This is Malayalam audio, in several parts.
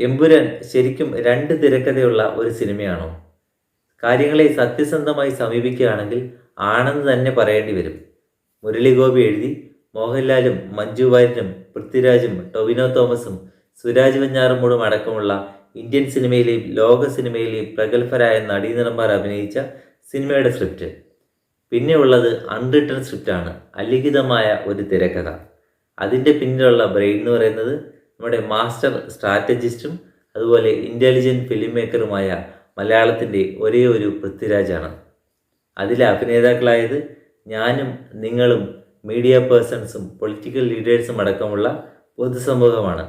എമ്പുരാൻ ശരിക്കും രണ്ട് തിരക്കഥയുള്ള ഒരു സിനിമയാണോ? കാര്യങ്ങളെ സത്യസന്ധമായി സമീപിക്കുകയാണെങ്കിൽ ആണെന്ന് തന്നെ പറയേണ്ടി വരും. മുരളിഗോപി എഴുതി മോഹൻലാലും മഞ്ജു വാര്യരും പൃഥ്വിരാജും ടൊവിനോ തോമസും സുരാജ് വെഞ്ഞാറമ്മൂടും അടക്കമുള്ള ഇന്ത്യൻ സിനിമയിലെയും ലോക സിനിമയിലെയും പ്രഗത്ഭരായ നടീനടന്മാർ അഭിനയിച്ച സിനിമയുടെ സ്ക്രിപ്റ്റ്. പിന്നെ ഉള്ളത് അൺറിട്ടൺ സ്ക്രിപ്റ്റാണ് അലിഖിതമായ ഒരു തിരക്കഥ. അതിന്റെ പിന്നിലുള്ള ബ്രെയിൻ എന്ന് പറയുന്നത് നമ്മുടെ മാസ്റ്റർ സ്ട്രാറ്റജിസ്റ്റും അതുപോലെ ഇന്റലിജന്റ് ഫിലിം മേക്കറുമായ മലയാളത്തിന്റെ ഒരേ ഒരു പൃഥ്വിരാജാണ്. അതിലെ അഭിനേതാക്കളായത് ഞാനും നിങ്ങളും മീഡിയ പേഴ്സൺസും പൊളിറ്റിക്കൽ ലീഡേഴ്സും അടക്കമുള്ള പൊതുസമൂഹമാണ്.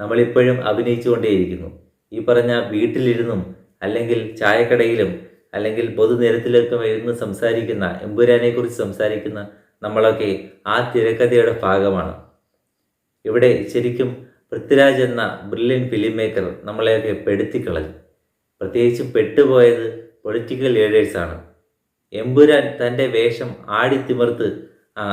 നമ്മളിപ്പോഴും അഭിനയിച്ചുകൊണ്ടേയിരിക്കുന്നു. ഈ പറഞ്ഞ വീട്ടിലിരുന്നും അല്ലെങ്കിൽ ചായക്കടയിലും അല്ലെങ്കിൽ പൊതുനിരത്തിലൊക്കെ ഇരുന്ന് സംസാരിക്കുന്ന എമ്പുരാനെക്കുറിച്ച് സംസാരിക്കുന്ന നമ്മളൊക്കെ ആ തിരക്കഥയുടെ ഭാഗമാണ്. ഇവിടെ ശരിക്കും പൃഥ്വിരാജ് എന്ന ബ്രില്യൻ ഫിലിം മേക്കർ നമ്മളെയൊക്കെ പെടുത്തിക്കളഞ്ഞു. പ്രത്യേകിച്ച് പെട്ടുപോയത് പൊളിറ്റിക്കൽ ലീഡേഴ്സാണ് എമ്പുരാൻ തന്റെ വേഷം ആടിത്തിമർത്ത്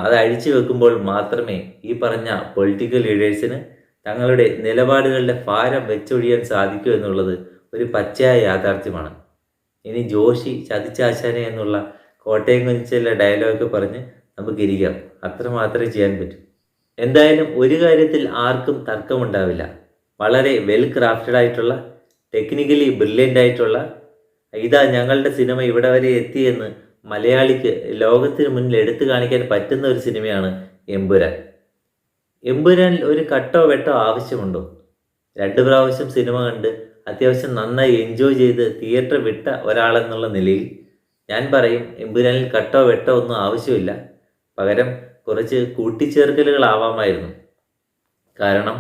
അത് അഴിച്ചു വെക്കുമ്പോൾ മാത്രമേ ഈ പറഞ്ഞ പൊളിറ്റിക്കൽ ലീഡേഴ്സിന് തങ്ങളുടെ നിലപാടുകളുടെ ഭാരം വെച്ചൊഴിയാൻ സാധിക്കൂ എന്നുള്ളത് ഒരു പച്ചയായ യാഥാർത്ഥ്യമാണ്. ഇനി ജോഷി ചതിച്ചാശാനെ എന്നുള്ള കോട്ടയം കുഞ്ചിലെ ഡയലോഗ് പറഞ്ഞ് നമുക്കിരിക്കാം. അത്ര മാത്രമേ ചെയ്യാൻ പറ്റൂ. എന്തായാലും ഒരു കാര്യത്തിൽ ആർക്കും തർക്കമുണ്ടാവില്ല. വളരെ വെൽ ക്രാഫ്റ്റഡ് ആയിട്ടുള്ള ടെക്നിക്കലി ബ്രില്യന്റ് ആയിട്ടുള്ള ഇതാ ഞങ്ങളുടെ സിനിമ ഇവിടെ വരെ എത്തിയെന്ന് മലയാളിക്ക് ലോകത്തിന് മുന്നിൽ എടുത്തു കാണിക്കാൻ പറ്റുന്ന ഒരു സിനിമയാണ് എമ്പുരാൻ. എമ്പുരാനിൽ ഒരു കട്ടോ വെട്ടോ ആവശ്യമുണ്ടോ? രണ്ട് പ്രാവശ്യം സിനിമ കണ്ട് അത്യാവശ്യം നന്നായി എൻജോയ് ചെയ്ത് തിയേറ്റർ വിട്ട ഒരാളെന്നുള്ള നിലയിൽ ഞാൻ പറയും എമ്പുരാനിൽ കട്ടോ വെട്ടോ ഒന്നും ആവശ്യമില്ല. പകരം കുറച്ച് കൂട്ടിച്ചേർക്കലുകളാവാമായിരുന്നു. കാരണം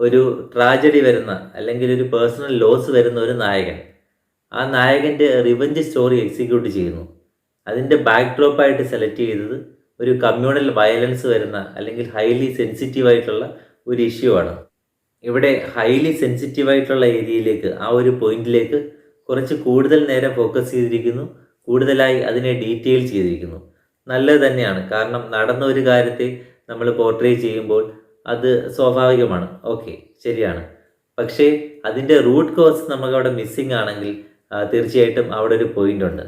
ഒരു ട്രാജഡി വരുന്ന അല്ലെങ്കിൽ ഒരു പേഴ്സണൽ ലോസ് വരുന്ന ഒരു നായകൻ ആ നായകന്റെ റിവഞ്ച് സ്റ്റോറി എക്സിക്യൂട്ട് ചെയ്യുന്നു. അതിന്റെ ബാക്ക് ഡ്രോപ്പായിട്ട് സെലക്ട് ചെയ്തത് ഒരു കമ്മ്യൂണൽ വയലൻസ് വരുന്ന അല്ലെങ്കിൽ ഹൈലി സെൻസിറ്റീവ് ആയിട്ടുള്ള ഒരു ഇഷ്യൂ ആണ്. ഇവിടെ ഹൈലി സെൻസിറ്റീവ് ആയിട്ടുള്ള ഏരിയയിലേക്ക് ആ ഒരു പോയിന്റിലേക്ക് കുറച്ച് കൂടുതൽ നേരം ഫോക്കസ് ചെയ്തിരിക്കുന്നു. കൂടുതലായി അതിനെ ഡീറ്റെയിൽ ചെയ്തിരിക്കുന്നു. നല്ലത് തന്നെയാണ്. കാരണം നടന്ന ഒരു കാര്യത്തെ നമ്മൾ പോർട്രേ ചെയ്യുമ്പോൾ അത് സ്വാഭാവികമാണ്. ഓക്കെ ശരിയാണ്. പക്ഷേ അതിന്റെ റൂട്ട് കോസ് നമുക്കവിടെ മിസ്സിംഗ് ആണെങ്കിൽ തീർച്ചയായിട്ടും അവിടെ ഒരു പോയിന്റ് ഉണ്ട്.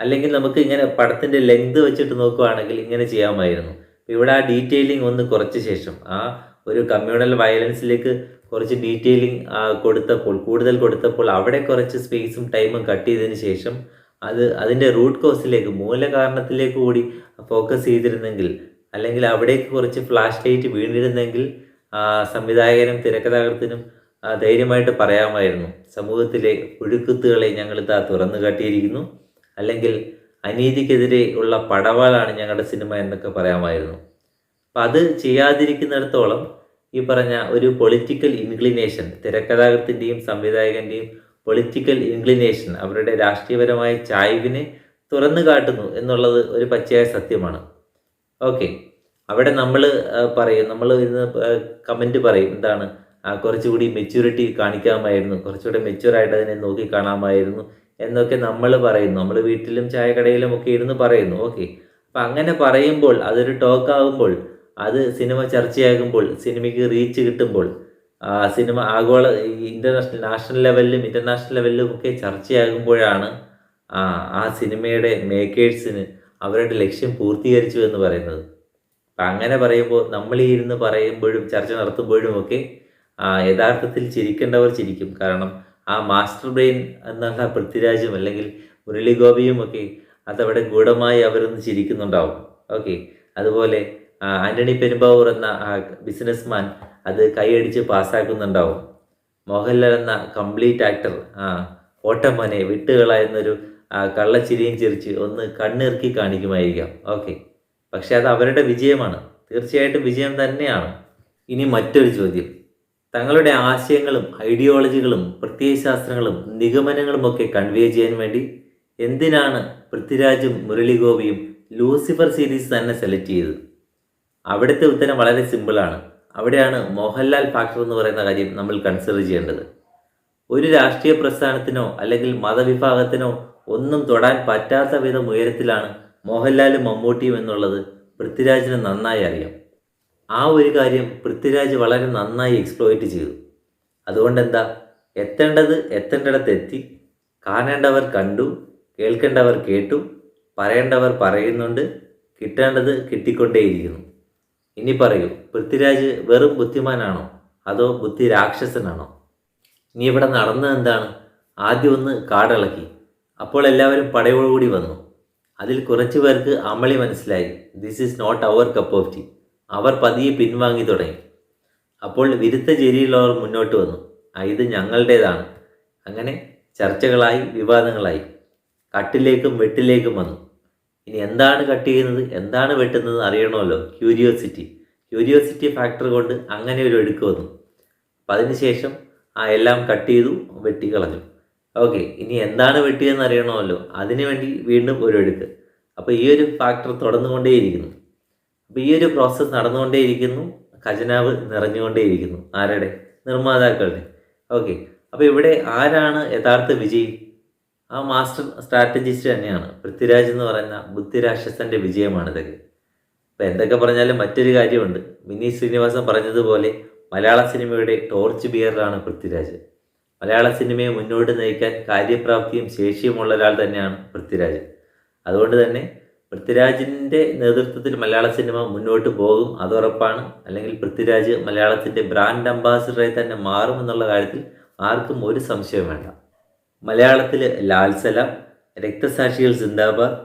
അല്ലെങ്കിൽ നമുക്ക് ഇങ്ങനെ പടത്തിന്റെ ലെങ്ത് വെച്ചിട്ട് നോക്കുവാണെങ്കിൽ ഇങ്ങനെ ചെയ്യാമായിരുന്നു. ഇവിടെ ആ ഡീറ്റെയിലിംഗ് ഒന്ന് കുറച്ച ശേഷം ആ ഒരു കമ്മ്യൂണൽ വയലൻസിലേക്ക് കുറച്ച് ഡീറ്റെയിലിംഗ് കൊടുത്തപ്പോൾ കൂടുതൽ കൊടുത്തപ്പോൾ അവിടെ കുറച്ച് സ്പേസും ടൈമും കട്ട് ചെയ്തതിന് ശേഷം അത് അതിന്റെ റൂട്ട് കോസിലേക്ക് മൂലകാരണത്തിലേക്ക് കൂടി ഫോക്കസ് ചെയ്തിരുന്നെങ്കിൽ അല്ലെങ്കിൽ അവിടേക്ക് കുറച്ച് ഫ്ലാഷ് ലൈറ്റ് വീണിരുന്നെങ്കിൽ സംവിധായകനും തിരക്കഥാകൃത്തിനും ധൈര്യമായിട്ട് പറയാമായിരുന്നു. സമൂഹത്തിലെ ഒഴുക്കുത്തുകളെ ഞങ്ങൾ ഇതാ തുറന്നു കാട്ടിയിരിക്കുന്നു. അല്ലെങ്കിൽ അനീതിക്കെതിരെ ഉള്ള പടവാളാണ് ഞങ്ങളുടെ സിനിമ എന്നൊക്കെ പറയാമായിരുന്നു. അപ്പം അത് ചെയ്യാതിരിക്കുന്നിടത്തോളം ഈ പറഞ്ഞ ഒരു പൊളിറ്റിക്കൽ ഇൻക്ലിനേഷൻ തിരക്കഥാകൃത്തിന്റെയും സംവിധായകന്റെയും പൊളിറ്റിക്കൽ ഇൻക്ലിനേഷൻ അവരുടെ രാഷ്ട്രീയപരമായ ചായ്വിനെ തുറന്നു കാട്ടുന്നു എന്നുള്ളത് ഒരു പച്ചയായ സത്യമാണ്. ഓക്കെ അവിടെ നമ്മൾ പറയും നമ്മൾ ഇന്ന് കമന്റ് പറയും എന്താണ് കുറച്ചുകൂടി മെച്യൂരിറ്റി കാണിക്കാമായിരുന്നു കുറച്ചുകൂടി മെച്യൂറായിട്ട് അതിനെ നോക്കി കാണാമായിരുന്നു എന്നൊക്കെ നമ്മൾ പറയുന്നു. നമ്മൾ വീട്ടിലും ചായക്കടയിലും ഒക്കെ ഇരുന്ന് പറയുന്നു. ഓക്കെ അപ്പം അങ്ങനെ പറയുമ്പോൾ അതൊരു ടോക്ക് ആകുമ്പോൾ അത് സിനിമ ചർച്ചയാകുമ്പോൾ സിനിമയ്ക്ക് റീച്ച് കിട്ടുമ്പോൾ സിനിമ ആഗോള ഇന്റർനാഷണൽ നാഷണൽ ലെവലിലും ഇന്റർനാഷണൽ ലെവലിലും ഒക്കെ ചർച്ചയാകുമ്പോഴാണ് ആ സിനിമയുടെ മേക്കേഴ്സിന് അവരുടെ ലക്ഷ്യം പൂർത്തീകരിച്ചു എന്ന് പറയുന്നത്. അങ്ങനെ പറയുമ്പോൾ നമ്മൾ ഈ ഇരുന്ന് പറയുമ്പോഴും ചർച്ച നടത്തുമ്പോഴും ഒക്കെ യഥാർത്ഥത്തിൽ ചിരിക്കേണ്ടവർ ചിരിക്കും. കാരണം ആ മാസ്റ്റർ ബ്രെയിൻ എന്നുള്ള പൃഥ്വിരാജും അല്ലെങ്കിൽ മുരളി ഗോപിയും ഒക്കെ അതവിടെ ഗൂഢമായി അവരൊന്ന് ചിരിക്കുന്നുണ്ടാവും. ഓക്കെ. അതുപോലെ ആന്റണി പെരുമ്പാവൂർ എന്ന ബിസിനസ്മാൻ അത് കൈയടിച്ച് പാസ്സാക്കുന്നുണ്ടാവും. മോഹൻലാൽ എന്ന കംപ്ലീറ്റ് ആക്ടർ ആ ഓട്ടമനെ വിട്ടുകള എന്നൊരു കള്ളച്ചിരിയും ചിരിച്ച് ഒന്ന് കണ്ണിറുക്കി കാണിക്കുമായിരിക്കാം. ഓക്കെ പക്ഷെ അത് അവരുടെ വിജയമാണ്. തീർച്ചയായിട്ടും വിജയം തന്നെയാണ്. ഇനി മറ്റൊരു ചോദ്യം. തങ്ങളുടെ ആശയങ്ങളും ഐഡിയോളജികളും പ്രത്യയശാസ്ത്രങ്ങളും നിഗമനങ്ങളും ഒക്കെ കൺവേ ചെയ്യാൻ വേണ്ടി എന്തിനാണ് പൃഥ്വിരാജും മുരളി ഗോപിയും ലൂസിഫർ സീരീസ് തന്നെ സെലക്ട് ചെയ്തത്? അവിടുത്തെ ഉത്തരം വളരെ സിമ്പിളാണ് അവിടെയാണ് മോഹൻലാൽ ഫാക്ടർ എന്ന് പറയുന്ന കാര്യം നമ്മൾ കൺസിഡർ ചെയ്യേണ്ടത്. ഒരു രാഷ്ട്രീയ പ്രസ്ഥാനത്തിനോ അല്ലെങ്കിൽ മതവിഭാഗത്തിനോ ഒന്നും തൊടാൻ പറ്റാത്ത വിധം ഉയരത്തിലാണ് മോഹൻലാലും മമ്മൂട്ടിയും എന്നുള്ളത് പൃഥ്വിരാജിന് നന്നായി അറിയാം. ആ ഒരു കാര്യം പൃഥ്വിരാജ് വളരെ നന്നായി എക്സ്പ്ലോയിറ്റ് ചെയ്തു. അതുകൊണ്ട് എന്താ എത്തേണ്ടത് എത്തേണ്ടിടത്ത് എത്തി. കാണേണ്ടവർ കണ്ടു കേൾക്കേണ്ടവർ കേട്ടു പറയേണ്ടവർ പറയുന്നുണ്ട് കിട്ടേണ്ടത് കിട്ടിക്കൊണ്ടേയിരിക്കുന്നു. ഇനി പറയൂ പൃഥ്വിരാജ് വെറും ബുദ്ധിമാനാണോ? അതോ ബുദ്ധി രാക്ഷസനാണോ? ഇനി ഇവിടെ നടന്നത് എന്താണ്? ആദ്യം ഒന്ന് കാടിളക്കി. അപ്പോൾ എല്ലാവരും പടയോടുകൂടി വന്നു. അതിൽ കുറച്ചു പേർക്ക് അമളി മനസ്സിലായി. This is not our cup of tea അവർ പതിയെ പിൻവാങ്ങി തുടങ്ങി. അപ്പോൾ വിരുദ്ധ ചേരിയിലുള്ളവർ മുന്നോട്ട് വന്നു. "ആ, ഇത് ഞങ്ങളുടേതാണ്. അങ്ങനെ ചർച്ചകളായി വിവാദങ്ങളായി. കട്ടിലേക്കും വെട്ടിലേക്കും വന്നു. ഇനി എന്താണ് കട്ട് ചെയ്യുന്നത്? എന്താണ് വെട്ടുന്നത് അറിയണമല്ലോ. ക്യൂരിയോസിറ്റി ക്യൂരിയോസിറ്റി ഫാക്ടർ കൊണ്ട് അങ്ങനെ ഒരു ഒഴുക്ക് വന്നു. അപ്പം അതിനുശേഷം ആ എല്ലാം കട്ട് ചെയ്തു വെട്ടിക്കളഞ്ഞു. ഓക്കെ ഇനി എന്താണ് വെട്ടിയതെന്ന് അറിയണമല്ലോ. അതിനു വേണ്ടി വീണ്ടും ഒരു ഒഴുക്ക് അപ്പോൾ ഈ ഒരു ഫാക്ടർ തുടർന്നുകൊണ്ടേയിരിക്കുന്നു. അപ്പോൾ ഈ ഒരു പ്രോസസ്സ് നടന്നുകൊണ്ടേയിരിക്കുന്നു. ഖജനാവ് നിറഞ്ഞുകൊണ്ടേയിരിക്കുന്നു. ആരുടെ? നിർമ്മാതാക്കളുടെ. ഓക്കെ അപ്പോൾ ഇവിടെ ആരാണ് യഥാർത്ഥ വിജയി? ആ മാസ്റ്റർ സ്ട്രാറ്റജിസ്റ്റ് തന്നെയാണ്. പൃഥ്വിരാജ് എന്ന് പറയുന്ന ബുദ്ധിരാക്ഷസന്റെ വിജയമാണ് ഇതൊക്കെ. എന്തൊക്കെ പറഞ്ഞാലും മറ്റൊരു കാര്യമുണ്ട്. വിനീത് ശ്രീനിവാസൻ പറഞ്ഞതുപോലെ മലയാള സിനിമയുടെ ടോർച്ച് ബിയറാണ് പൃഥ്വിരാജ്. മലയാള സിനിമയെ മുന്നോട്ട് നയിക്കാൻ കാര്യപ്രാപ്തിയും ശേഷിയുമുള്ള ഒരാൾ തന്നെയാണ് പൃഥ്വിരാജ്. അതുകൊണ്ട് തന്നെ പൃഥ്വിരാജിന്റെ നേതൃത്വത്തിൽ മലയാള സിനിമ മുന്നോട്ട് പോകും അത് ഉറപ്പാണ്. അല്ലെങ്കിൽ പൃഥ്വിരാജ് മലയാളത്തിന്റെ ബ്രാൻഡ് അംബാസിഡറായി തന്നെ മാറുമെന്നുള്ള കാര്യത്തിൽ ആർക്കും ഒരു സംശയം വേണ്ട. മലയാളത്തിൽ ലാൽസലാം രക്തസാക്ഷികൾ സിന്ദാബാദ്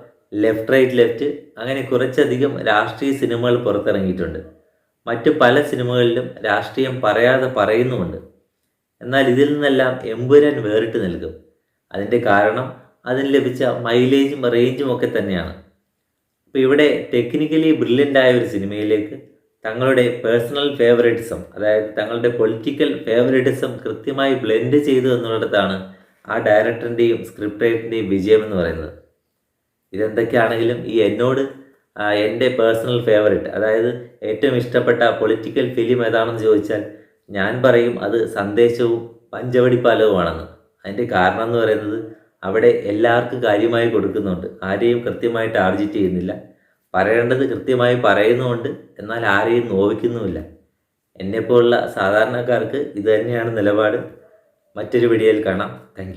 ലെഫ്റ്റ് റൈറ്റ് ലെഫ്റ്റ് അങ്ങനെ കുറച്ചധികം രാഷ്ട്രീയ സിനിമകൾ പുറത്തിറങ്ങിയിട്ടുണ്ട്. മറ്റ് പല സിനിമകളിലും രാഷ്ട്രീയം പറയാതെ പറയുന്നുമുണ്ട്. എന്നാൽ ഇതിൽ നിന്നെല്ലാം എമ്പുരാൻ വേറിട്ട് നിൽക്കും അതിന്റെ കാരണം അതിന് ലഭിച്ച മൈലേജും റേഞ്ചും ഒക്കെ തന്നെയാണ്. അപ്പോൾ ഇവിടെ ടെക്നിക്കലി ബ്രില്യന്റ് ആയ ഒരു സിനിമയിലേക്ക് തങ്ങളുടെ പേഴ്സണൽ ഫേവറേറ്റിസം അതായത് തങ്ങളുടെ പൊളിറ്റിക്കൽ ഫേവറേറ്റിസം കൃത്യമായി ബ്ലെൻഡ് ചെയ്തു എന്നുള്ളിടത്താണ് ആ ഡയറക്ടറിന്റെയും സ്ക്രിപ്റ്റ് റൈറ്ററിന്റെയും വിജയം എന്ന് പറയുന്നത്. ഇതെന്തൊക്കെയാണെങ്കിലും ഈ എന്നോട് എന്റെ പേഴ്സണൽ ഫേവറേറ്റ് അതായത് ഏറ്റവും ഇഷ്ടപ്പെട്ട പൊളിറ്റിക്കൽ ഫിലിം ഏതാണെന്ന് ചോദിച്ചാൽ ഞാൻ പറയും അത് സന്ദേശവും പഞ്ചവടിപ്പാലവുമാണെന്ന്. അതിന്റെ കാരണം എന്ന് പറയുന്നത് അവിടെ എല്ലാവർക്കും കാര്യമായി കൊടുക്കുന്നുണ്ട്. ആരെയും കൃത്യമായിട്ട് ടാർജറ്റ് ചെയ്യുന്നില്ല. പറയേണ്ടത് കൃത്യമായി പറയുന്നുമുണ്ട്. എന്നാൽ ആരെയും നോവിക്കുന്നുമില്ല. എന്നെപ്പോലുള്ള സാധാരണക്കാർക്ക് ഇതുതന്നെയാണ് നിലപാട്. മറ്റൊരു വീഡിയോയിൽ കാണാം. താങ്ക്